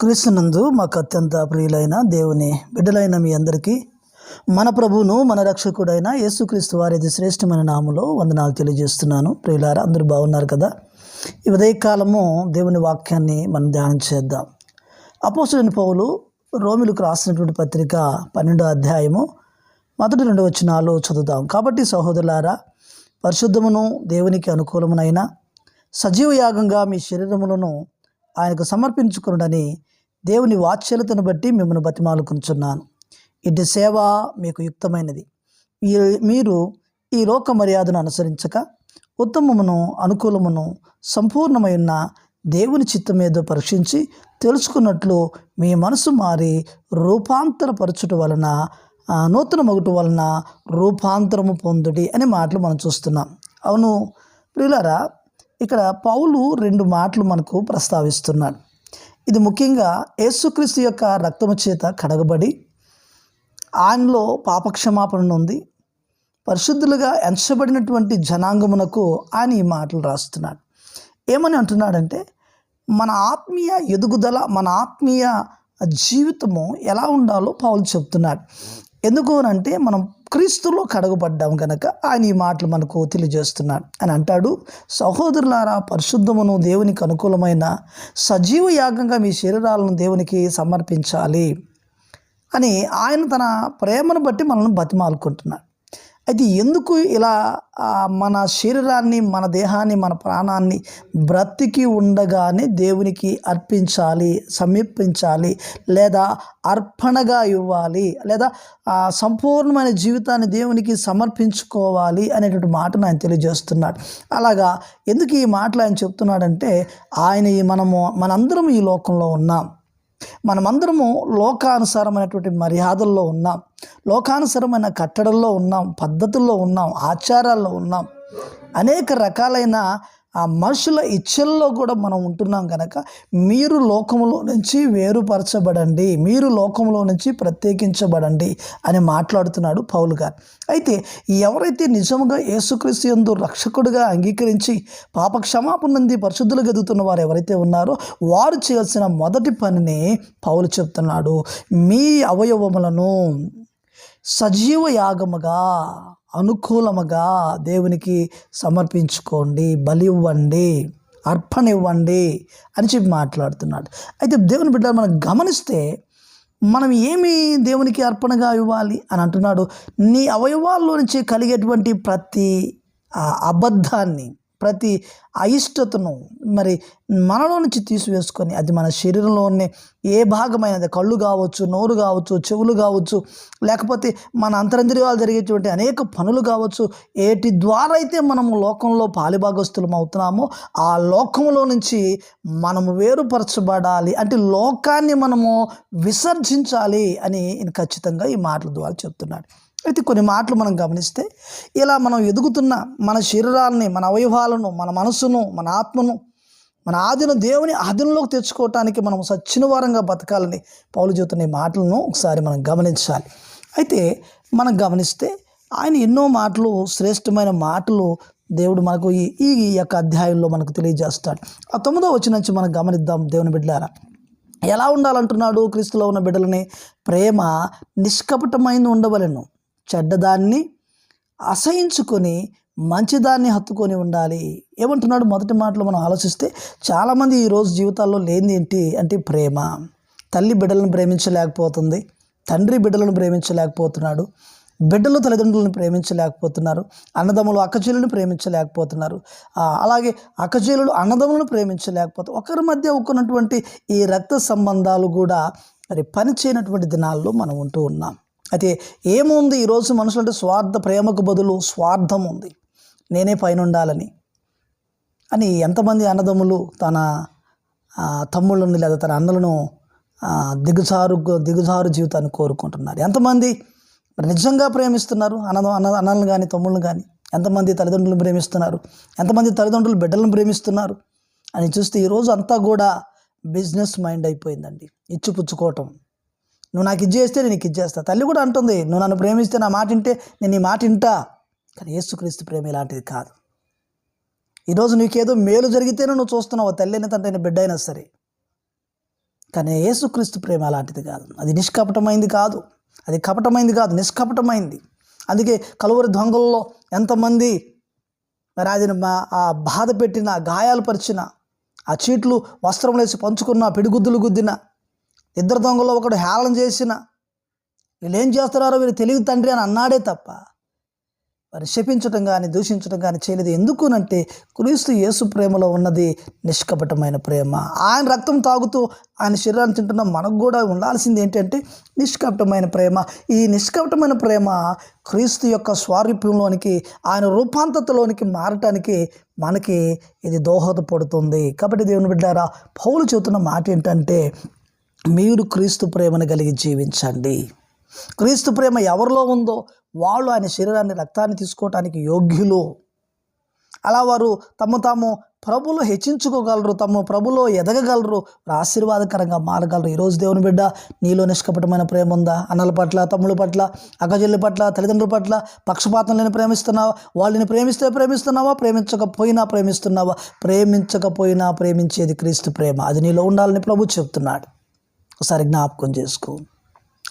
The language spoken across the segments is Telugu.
క్రీస్తునందు మాకు అత్యంత ప్రియులైన దేవుని బిడ్డలైన మీ అందరికీ మన ప్రభువును మన రక్షకుడైన యేసుక్రీస్తు వారి శ్రేష్టమైన నామములో వందనాలు తెలియజేస్తున్నాను. ప్రియులారా అందరూ బాగున్నారు కదా? ఈ ఉదయకాలము దేవుని వాక్యాన్ని మనం ధ్యానం చేద్దాం. అపోసులని పౌలు రోమిలకు రాసినటువంటి పత్రిక పన్నెండో అధ్యాయము మొదటి రెండు వచనాలు చదువుదాం. కాబట్టి సహోదరులారా పరిశుద్ధమును దేవునికి అనుకూలమునైన సజీవ యాగంగా మీ శరీరములను ఆయనకు సమర్పించుకునుడని దేవుని వాత్సల్యతను బట్టి మిమ్మల్ని బతిమాలుకుంటున్నాను ఇటు సేవ మీకు యుక్తమైనది. మీరు- మీరు ఈ లోక మర్యాదను అనుసరించక ఉత్తమమును అనుకూలమును సంపూర్ణమైన దేవుని చిత్తం ఏదో పరీక్షించి తెలుసుకున్నట్లు మీ మనసు మారి రూపాంతరపరచుట వలన నూతన మగుట వలన రూపాంతరము పొందుడి అనే మాటలు మనం చూస్తున్నాం. అవును ప్రియులారా ఇక్కడ పౌలు రెండు మాటలు మనకు ప్రస్తావిస్తున్నాడు. ఇది ముఖ్యంగా యేసుక్రీస్తు యొక్క రక్తము చేత కడగబడి ఆయనలో పాపక్షమాపణ ఉంది. పరిశుద్ధులుగా ఎంచబడినటువంటి జనాంగమునకు ఆయన ఈ మాటలు రాస్తున్నాడు. ఏమని అంటున్నాడంటే మన ఆత్మీయ ఎదుగుదల మన ఆత్మీయ జీవితము ఎలా ఉండాలో పౌలు చెప్తున్నాడు. ఎందుకు అని అంటే మనం క్రీస్తులో కడగబడ్డాం కనుక ఆయన ఈ మాటలు మనకు తెలియజేస్తున్నాడు. అని అంటాడు సహోదరులారా పరిశుద్ధమును దేవునికి అనుకూలమైన సజీవ యాగంగా మీ శరీరాలను దేవునికి సమర్పించాలి అని ఆయన తన ప్రేమను బట్టి మనల్ని బతిమాలుకుంటున్నాడు. అయితే ఎందుకు ఇలా మన శరీరాన్ని మన దేహాన్ని మన ప్రాణాన్ని బ్రతికి ఉండగానే దేవునికి అర్పించాలి సమీపించాలి లేదా అర్పణగా ఇవ్వాలి లేదా సంపూర్ణమైన జీవితాన్ని దేవునికి సమర్పించుకోవాలి అనేటువంటి మాటను ఆయన తెలియజేస్తున్నాడు. అలాగా ఎందుకు ఈ మాటలు ఆయన చెప్తున్నాడంటే ఆయన ఈ మనము మనందరం ఈ లోకంలో ఉన్నాం. మనమందరము లోకానుసారమైనటువంటి మర్యాదల్లో ఉన్నాం. లోకానుసారమైన కట్టడల్లో ఉన్నాం పద్ధతుల్లో ఉన్నాం ఆచారాల్లో ఉన్నాం. అనేక రకాలైన ఆ మనుషుల ఇచ్చల్లో కూడా మనం ఉంటున్నాం కనుక మీరు లోకంలో నుంచి వేరుపరచబడండి మీరు లోకంలో నుంచి ప్రత్యేకించబడండి అని మాట్లాడుతున్నాడు పౌలు గారు. అయితే ఎవరైతే నిజముగా యేసుక్రీస్తు ఎందు రక్షకుడిగా అంగీకరించి పాప క్షమాపణ నుండి పరిశుద్ధులు గదుతున్న వారు ఎవరైతే ఉన్నారో వారు చేయాల్సిన మొదటి పనిని పౌలు చెప్తున్నాడు. మీ అవయవములను సజీవ యాగముగా అనుకూలముగా దేవునికి సమర్పించుకోండి బలి ఇవ్వండి అర్పణ ఇవ్వండి అని చెప్పి మాట్లాడుతున్నాడు. అయితే దేవుని బిడ్డ మనం గమనిస్తే మనం ఏమి దేవునికి అర్పణగా ఇవ్వాలి అని అంటున్నాడు? నీ అవయవాల్లో నుంచి కలిగేటువంటి ప్రతి ఆ అబద్ధాన్ని ప్రతి అయిష్టతను మరి మనలో నుంచి తీసివేసుకొని అది మన శరీరంలోనే ఏ భాగమైనది కళ్ళు కావచ్చు నోరు కావచ్చు చెవులు కావచ్చు లేకపోతే మన అంతరంద్రియాలు జరిగేటువంటి అనేక పనులు కావచ్చు ఏటి ద్వారా అయితే మనము లోకంలో పాలిభాగస్తులం అవుతున్నామో ఆ లోకంలో నుంచి మనము వేరుపరచబడాలి. అంటే లోకాన్ని మనము విసర్జించాలి అని ఖచ్చితంగా ఈ మాటల ద్వారా చెప్తున్నాడు. అయితే కొన్ని మాటలు మనం గమనిస్తే ఇలా మనం ఎదుగుతున్న మన శరీరాలని మన అవయవాలను మన మనసును మన ఆత్మను మన ఆదిన దేవుని ఆధీనంలోకి తెచ్చుకోవటానికి మనం సచ్చిన వారంగా బతకాలని పౌలు చెబుతున్న మాటలను ఒకసారి మనం గమనించాలి. అయితే మనం గమనిస్తే ఆయన ఎన్నో మాటలు శ్రేష్టమైన మాటలు దేవుడు మనకు ఈ ఈ యొక్క అధ్యాయంలో మనకు తెలియజేస్తాడు. ఆ తొమ్మిదో వచ్చిన నుంచి మనం గమనిద్దాం దేవుని బిడ్డారా ఎలా ఉండాలంటున్నాడు క్రీస్తులో ఉన్న బిడ్డలని? ప్రేమ నిష్కపటమైన ఉండవలను. చెడ్డదాన్ని అసహించుకొని మంచిదాన్ని హత్తుకొని ఉండాలి. ఏమంటున్నాడు? మొదటి మాటలో మనం ఆలోచిస్తే చాలామంది ఈరోజు జీవితాల్లో లేనిది ఏంటి అంటే ప్రేమ. తల్లి బిడ్డలను ప్రేమించలేకపోతుంది. తండ్రి బిడ్డలను ప్రేమించలేకపోతున్నాడు. బిడ్డలు తల్లిదండ్రులను ప్రేమించలేకపోతున్నారు. అన్నదమ్ములు అక్కచెల్లులను ప్రేమించలేకపోతున్నారు. అలాగే అక్కచెల్లు అన్నదమ్ములను ప్రేమించలేకపోతున్నారు ఒకరి మధ్య ఒక్కనటువంటి ఈ రక్త సంబంధాలు కూడా మరి పనిచేయనటువంటి దినాల్లో మనం ఉంటూ ఉన్నాం. అయితే ఏముంది? ఈరోజు మనుషులు అంటే స్వార్థ ప్రేమకు బదులు స్వార్థం ఉంది నేనే పైన ఉండాలని అని ఎంతమంది అన్నదమ్ములు తన తమ్ముళ్ళని లేదా తన అన్నలను దిగుజారు దిగుజారు జీవితాన్ని కోరుకుంటున్నారు. ఎంతమంది మరి నిజంగా ప్రేమిస్తున్నారు? అన్న అన్న అన్నలను కానీ తమ్ముళ్ళని కానీ ఎంతమంది తల్లిదండ్రులను ప్రేమిస్తున్నారు? ఎంతమంది తల్లిదండ్రులు బిడ్డలను ప్రేమిస్తున్నారు? అని చూస్తే ఈరోజు అంతా కూడా బిజినెస్ మైండ్ అయిపోయిందండి. ఇచ్చిపుచ్చుకోవటం. నువ్వు నాకు ఇది చేస్తే నేను నీకు ఇది చేస్తా. తల్లి కూడా అంటుంది నువ్వు నన్ను ప్రేమిస్తే నా మాట వింటే నేను నీ మాట వింటా. కానీ యేసుక్రీస్తు ప్రేమ ఇలాంటిది కాదు. ఈరోజు నీకేదో మేలు జరిగితేనే నువ్వు చూస్తున్నావు తల్లి అయిన తండ్రి బిడ్డ అయినా సరే. కానీ యేసుక్రీస్తు ప్రేమ అలాంటిది కాదు. అది నిష్కపటమైంది కాదు. అది కపటమైంది కాదు నిష్కపటమైంది. అందుకే కలువరి దొంగల్లో ఎంతమంది మరి అది మా- ఆ బాధ పెట్టిన గాయాలు పరిచిన ఆ చీట్లు వస్త్రం వేసి పంచుకున్న పిడిగుద్దులు గుద్దిన ఇద్దరు దొంగలు ఒకడు హేళన చేసిన. వీళ్ళు ఏం చేస్తున్నారో వీళ్ళు తెలివి తండ్రి అని అన్నాడే తప్ప. వారిని శపించటం కానీ దూషించటం కానీ చేయలేదు. ఎందుకునంటే క్రీస్తు యేసు ప్రేమలో ఉన్నది నిష్కపటమైన ప్రేమ. ఆయన రక్తం తాగుతూ ఆయన శరీరాన్ని తింటున్న మనకు కూడా ఉండాల్సింది ఏంటంటే నిష్కపటమైన ప్రేమ. ఈ నిష్కపటమైన ప్రేమ క్రీస్తు యొక్క స్వారూప్యంలోనికి ఆయన రూపాంతతలోనికి మారటానికి మనకి ఇది దోహదపడుతుంది. కాబట్టి దేవుని బిడ్డారా పౌలు చెబుతున్న మాట ఏంటంటే మీరు క్రీస్తు ప్రేమను కలిగి జీవించండి. క్రీస్తు ప్రేమ ఎవరిలో ఉందో వాళ్ళు ఆయన శరీరాన్ని రక్తాన్ని తీసుకోవటానికి యోగ్యులు. అలా వారు తమ తాము ప్రభులో హెచ్చించుకోగలరు తమ ప్రభులో ఎదగగలరు ఆశీర్వాదకరంగా మారగలరు. ఈరోజు దేవుని బిడ్డ నీలో నిష్కపటమైన ప్రేమ ఉందా? అన్నల పట్ల తమ్ముల పట్ల అక్కజల్లి పట్ల తల్లిదండ్రుల పట్ల పక్షపాతం లేని ప్రేమిస్తున్నావా? వాళ్ళని ప్రేమిస్తే ప్రేమిస్తున్నావా? ప్రేమించకపోయినా ప్రేమిస్తున్నావా? ప్రేమించకపోయినా ప్రేమించేది క్రీస్తు ప్రేమ. అది నీలో ఉండాలని ప్రభు చెప్తున్నాడు. ఒకసారి జ్ఞాపకం చేసుకో.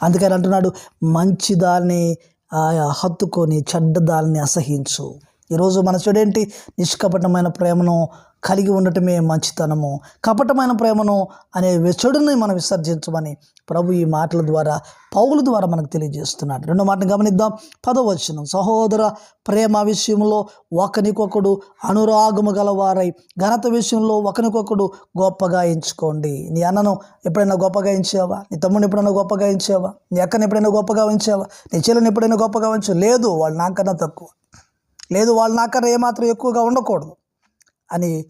అందుకని అంటున్నాడు మంచి దాన్ని ఆ, హత్తుకొని చెడ్డ దాన్ని అసహించు. ఈరోజు మన చూడేంటి? నిష్కపటమైన ప్రేమను కలిగి ఉండటమే మంచితనము. కపటమైన ప్రేమను అనే చెడుని మనం విసర్జించమని ప్రభు ఈ మాటల ద్వారా పౌల ద్వారా మనకు తెలియజేస్తున్నాడు. రెండో మాటను గమనిద్దాం. పదవచనం సహోదర ప్రేమ విషయంలో ఒకనికొకడు అనురాగము గలవారై ఘనత విషయంలో ఒకనికొకడు గొప్పగా ఎంచుకోండి. నీ అన్నను ఎప్పుడైనా గొప్పగా ఎంచావా? నీ తమ్ముడిని ఎప్పుడైనా గొప్పగా ఎంచావా? నీ అక్కని ఎప్పుడైనా గొప్పగా ఉంచావా నీ చెల్లిని ఎప్పుడైనా గొప్పగా ఉంచు లేదు వాళ్ళు నాకన్నా తక్కువ. లేదు వాళ్ళు నాకన్నా ఏమాత్రం ఎక్కువగా ఉండకూడదు. అని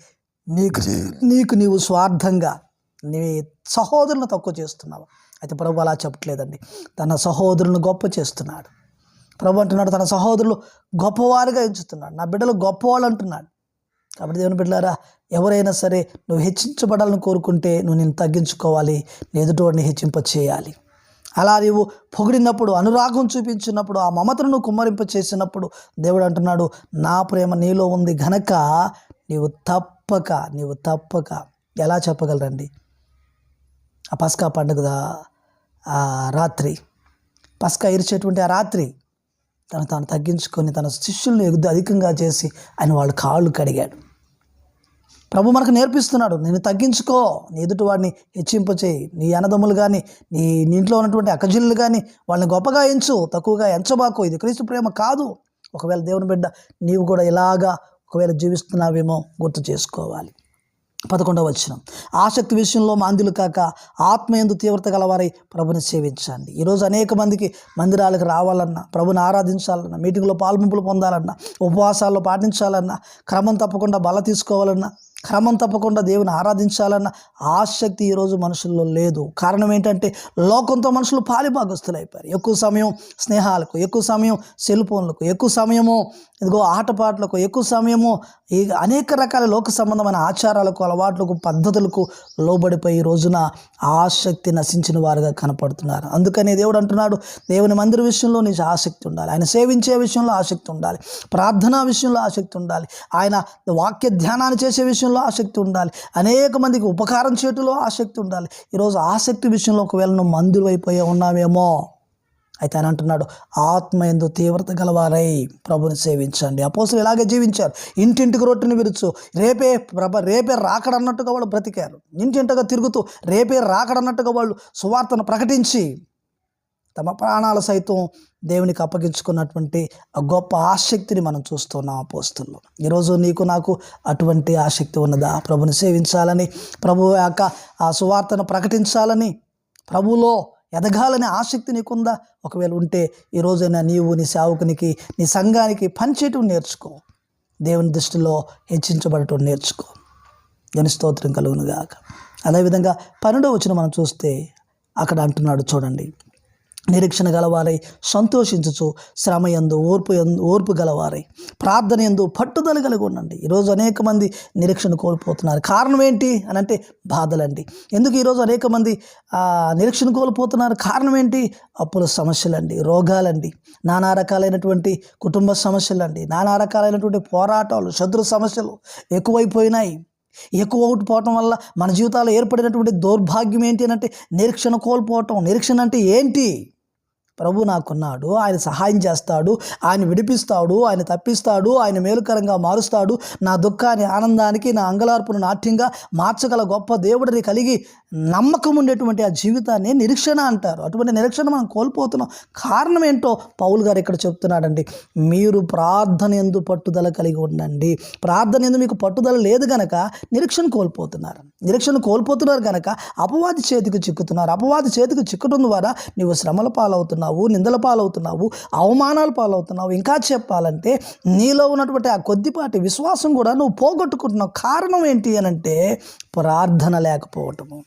నీకు నీకు నీవు స్వార్థంగా నీ సహోదరులను తక్కువ చేస్తున్నావు. అయితే ప్రభు అలా చెప్పట్లేదండి. తన సహోదరులను గొప్ప చేస్తున్నాడు. ప్రభు అంటున్నాడు తన సహోదరులు గొప్పవారుగా ఎంచుతున్నాడు. నా బిడ్డలు గొప్పవాళ్ళు అంటున్నాడు. కాబట్టి దేవుని బిడ్డలారా ఎవరైనా సరే నువ్వు హెచ్చించబడాలని కోరుకుంటే నువ్వు నేను తగ్గించుకోవాలి. నీ ఎదుటివాడిని హెచ్చింప చేయాలి అలా నీవు పొగిడినప్పుడు అనురాగం చూపించినప్పుడు ఆ మమతను కుమ్మరింప చేసినప్పుడు దేవుడు అంటున్నాడు నా ప్రేమ నీలో ఉంది గనక నీవు తప్పక నీవు తప్పక. ఎలా చెప్పగలరండి? ఆ పస్కా పండుగ ఆ రాత్రి. పస్కా ఇరిచేటువంటి ఆ రాత్రి తను తాను తగ్గించుకొని తన శిష్యుల్ని అధికంగా చేసి ఆయన వాళ్ళ కాళ్ళు కడిగాడు. ప్రభు మనకు నేర్పిస్తున్నాడు. నేను తగ్గించుకో. నీ ఎదుటి వాడిని హెచ్చింపచేయి. నీ అన్నదమ్ములు కానీ నీ నీ ఇంట్లో ఉన్నటువంటి అక్కజిల్లు కానీ వాళ్ళని గొప్పగా ఎంచు తక్కువగా ఎంచబాకు. ఇది క్రీస్తు ప్రేమ కాదు. ఒకవేళ దేవుని బిడ్డ నీవు కూడా ఇలాగా ఒకవేళ జీవిస్తున్నావేమో గుర్తు చేసుకోవాలి. పదకొండవ వచ్చిన ఆసక్తి విషయంలో మాందులు కాక ఆత్మయందు తీవ్రత గలవారై ప్రభుని సేవించండి. ఈరోజు అనేక మందికి మందిరాలకు రావాలన్నా ప్రభుని ఆరాధించాలన్నా మీటింగ్లో పాల్పంపులు పొందాలన్నా ఉపవాసాల్లో పాటించాలన్నా క్రమం తప్పకుండా బల తీసుకోవాలన్నా క్రమం తప్పకుండా దేవుని ఆరాధించాలన్న ఆసక్తి ఈరోజు మనుషుల్లో లేదు. కారణం ఏంటంటే లోకంతో మనుషులు పాలిభాగస్తులు అయిపోయారు ఎక్కువ సమయం స్నేహాలకు ఎక్కువ సమయం సెల్ ఫోన్లకు ఎక్కువ సమయము ఇదిగో ఆటపాటలకు ఎక్కువ సమయము ఈ అనేక రకాల లోక సంబంధమైన ఆచారాలకు అలవాట్లకు పద్ధతులకు లోబడిపోయి రోజున ఆసక్తి నశించిన వారుగా కనపడుతున్నారు. అందుకనే దేవుడు అంటున్నాడు దేవుని మందిర విషయంలో నీ ఆసక్తి ఉండాలి. ఆయన సేవించే విషయంలో ఆసక్తి ఉండాలి. ప్రార్థనా విషయంలో ఆసక్తి ఉండాలి. ఆయన వాక్య ధ్యానాన్ని చేసే విషయంలో ఆసక్తి ఉండాలి. అనేక మందికి ఉపకారం చేయటంలో ఆసక్తి ఉండాలి. ఈరోజు ఆసక్తి విషయంలో ఒకవేళ నువ్వు మందులు అయిపోయి ఉన్నావేమో అయితే ఆయన అంటున్నాడు ఆత్మ ఎందు తీవ్రత గలవారై ప్రభుని సేవించండి. అపోసులు ఇలాగే జీవించారు. ఇంటింటికి రొట్టెని విరుచు రేపే ప్రభ రేపే రాకడన్నట్టుగా వాళ్ళు బ్రతికారు. ఇంటింటగా తిరుగుతూ రేపే రాకడన్నట్టుగా వాళ్ళు సువార్తను ప్రకటించి తమ ప్రాణాలు సైతం దేవునికి అప్పగించుకున్నటువంటి ఆ గొప్ప ఆసక్తిని మనం చూస్తున్నాం అపోస్తుల్లో ఈరోజు నీకు నాకు అటువంటి ఆసక్తి ఉన్నదా? ప్రభుని సేవించాలని ప్రభు యొక్క ఆ సువార్తను ప్రకటించాలని ప్రభులో ఎదగాలనే ఆసక్తి నీకుందా? ఒకవేళ ఉంటే ఈ రోజైనా నీవు నీ సేవకునికి నీ సంఘానికి పనిచేయటం నేర్చుకో. దేవుని దృష్టిలో హెచ్చించబడటం నేర్చుకో. దాని స్తోత్రం కలుగునుగాక. అదేవిధంగా పన్నెండో వచ్చిన మనం చూస్తే అక్కడ అంటున్నాడు చూడండి. నిరీక్షణ గలవారై సంతోషించుచు శ్రమ ఎందు ఓర్పు ఎందు ఓర్పు గలవారై ప్రార్థన ఎందు పట్టుదల కలిగి ఉండండి. ఈరోజు అనేక మంది నిరీక్షణ కోల్పోతున్నారు. కారణం ఏంటి అని అంటే బాధలండి. ఎందుకు ఈరోజు అనేక మంది నిరీక్షణ కోల్పోతున్నారు? కారణం ఏంటి? అప్పుల సమస్యలండి రోగాలండి నానా రకాలైనటువంటి కుటుంబ సమస్యలండి నానా రకాలైనటువంటి పోరాటాలు శత్రు సమస్యలు ఎక్కువైపోయినాయి. ఎక్కువ ఒకటి పోవటం వల్ల మన జీవితాల్లో ఏర్పడినటువంటి దౌర్భాగ్యం ఏంటి అంటే నిరీక్షణ కోల్పోవటం. నిరీక్షణ అంటే ఏంటి? ప్రభు నాకున్నాడు. ఆయన సహాయం చేస్తాడు. ఆయన విడిపిస్తాడు. ఆయన తప్పిస్తాడు. ఆయన మేలుకరంగా మారుస్తాడు. నా దుఃఖాన్ని ఆనందానికి నా అంగలార్పును నాట్యంగా మార్చగల గొప్ప దేవుడిని కలిగి నమ్మకం ఉండేటువంటి ఆ జీవితాన్ని నిరీక్షణ అంటారు. అటువంటి నిరీక్షణ మనం కోల్పోతున్నాం. కారణం ఏంటో పౌల్ గారు ఇక్కడ చెప్తున్నాడండి. మీరు ప్రార్థన ఎందు పట్టుదల కలిగి ఉండండి. ప్రార్థన ఎందు మీకు పట్టుదల లేదు గనక నిరీక్షణ కోల్పోతున్నారు. నిరీక్షణ కోల్పోతున్నారు గనక అపవాది చేతికి చిక్కుతున్నారు. అపవాది చేతికి చిక్కడం ద్వారా నీవు శ్రమల పాలవుతున్నావు. నిందల పాలవుతున్నావు అవమానాల పాలవుతున్నావు ఇంకా చెప్పాలంటే నీలో ఉన్నటువంటి ఆ కొద్దిపాటి విశ్వాసం కూడా నువ్వు పోగొట్టుకుంటున్నావు. కారణం ఏంటి అని అంటే ప్రార్థన లేకపోవటము.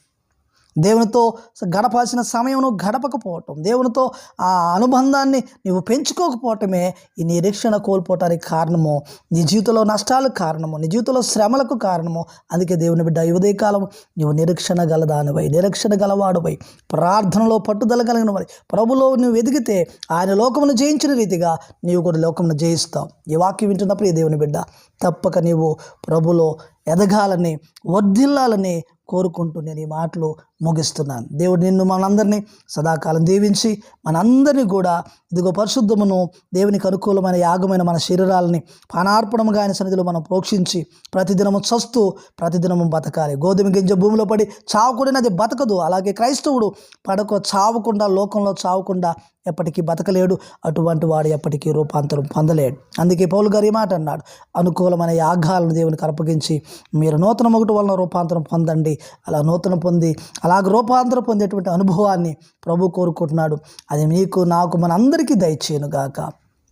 దేవునితో గడపాల్సిన సమయం నువ్వు గడపకపోవటం దేవునితో ఆ అనుబంధాన్ని నువ్వు పెంచుకోకపోవటమే ఈ నిరీక్షణ కోల్పోవటానికి కారణము నీ జీవితంలో నష్టాలకు కారణము నీ జీవితంలో శ్రమలకు కారణము అందుకే దేవుని బిడ్డ ఈ ఉదయకాలం నువ్వు నిరీక్షణ గలదానివై నిరీక్షణ గలవాడువై ప్రార్థనలో పట్టుదల కలిగిన వారి ప్రభులో నువ్వు ఎదిగితే ఆయన లోకమును జయించిన రీతిగా నీవు కూడా లోకమును జయిస్తావు. ఈ వాక్యం వింటున్నప్పుడు ఈ దేవుని బిడ్డ తప్పక నీవు ప్రభులో ఎదగాలని వర్ధిల్లాలని కోరుకుంటూ నేను ఈ మాటలు ముగిస్తున్నాను. దేవుడు నిన్ను మనందరినీ సదాకాలం దీవించి మనందరినీ కూడా ఇదిగో పరిశుద్ధమును దేవునికి అనుకూలమైన యాగమైన మన శరీరాలని పానార్పణముగా ఆయన సన్నిధిలో మనం ప్రోక్షించి ప్రతిదినము చస్తూ ప్రతిదినము బతకాలి. గోధుమ గింజ భూమిలో పడి చావకూడనది బతకదు. అలాగే క్రైస్తవుడు పడక చావకుండా లోకంలో చావకుండా ఎప్పటికీ బతకలేడు. అటువంటి వాడు ఎప్పటికీ రూపాంతరం పొందలేడు. అందుకే పౌలు గారు ఈ మాట అన్నాడు. అనుకూలమైన యాగాలను దేవునికి అర్పగించి మీరు నూతన ఒకటి వలన రూపాంతరం పొందండి. అలా నూతన పొంది అలాగ రూపాంతరం పొందేటువంటి అనుభవాన్ని ప్రభు కోరుకుంటున్నాడు. అది మీకు నాకు మనందరికీ దయచేయను గాక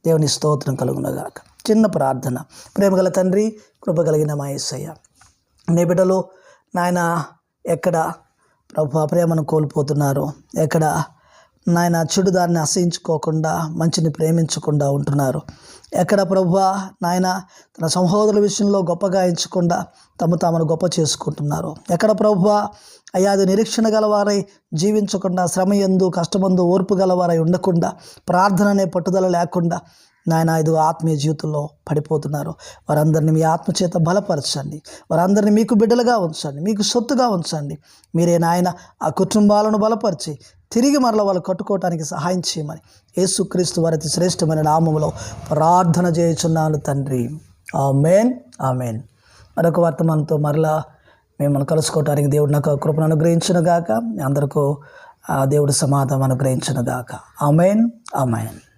దేవుని స్తోత్రం కలుగునగాక. చిన్న ప్రార్థన. ప్రేమగల తండ్రి కృప కలిగిన మా యేసయ్య. నీ బిడ్డలు నాయన ఎక్కడ ప్రభు ప్రేమను కోల్పోతున్నారు ఎక్కడ నాయన చెడు దాన్ని అసహించుకోకుండా మంచిని ప్రేమించకుండా ఉంటున్నారు. ఎక్కడ ప్రభువా నాయన తన సహోదరుల విషయంలో గొప్పగా ఎంచకుండా తమ తామను గొప్ప చేసుకుంటున్నారు. ఎక్కడ ప్రభువా అయ్యా అది నిరీక్షణ గలవారై జీవించకుండా శ్రమ ఎందు కష్టమందు ఓర్పు గలవారై ఉండకుండా ప్రార్థన అనే పట్టుదల లేకుండా నాయన ఇది ఆత్మీయ జీవితంలో పడిపోతున్నారు. వారందరిని మీ ఆత్మచేత బలపరచండి. వారందరిని మీకు బిడ్డలుగా ఉంచండి. మీకు సొత్తుగా ఉంచండి. మీరే నాయన ఆ కుటుంబాలను బలపరిచి తిరిగి మరల వాళ్ళు కట్టుకోవటానికి సహాయం చేయమని. యేసుక్రీస్తు వారి శ్రేష్టమైన నామములో ప్రార్థన చేయుచున్నాను తండ్రి. ఆమెన్. ఆమెన్. మరొక వర్తమానంతో మరలా మిమ్మల్ని కలుసుకోవటానికి దేవుడు నాకు కృపను అనుగ్రహించను గాక. అందరికీ ఆ దేవుడు సమాధానం అనుగ్రహించను గాక. ఆమెన్. ఆమెన్.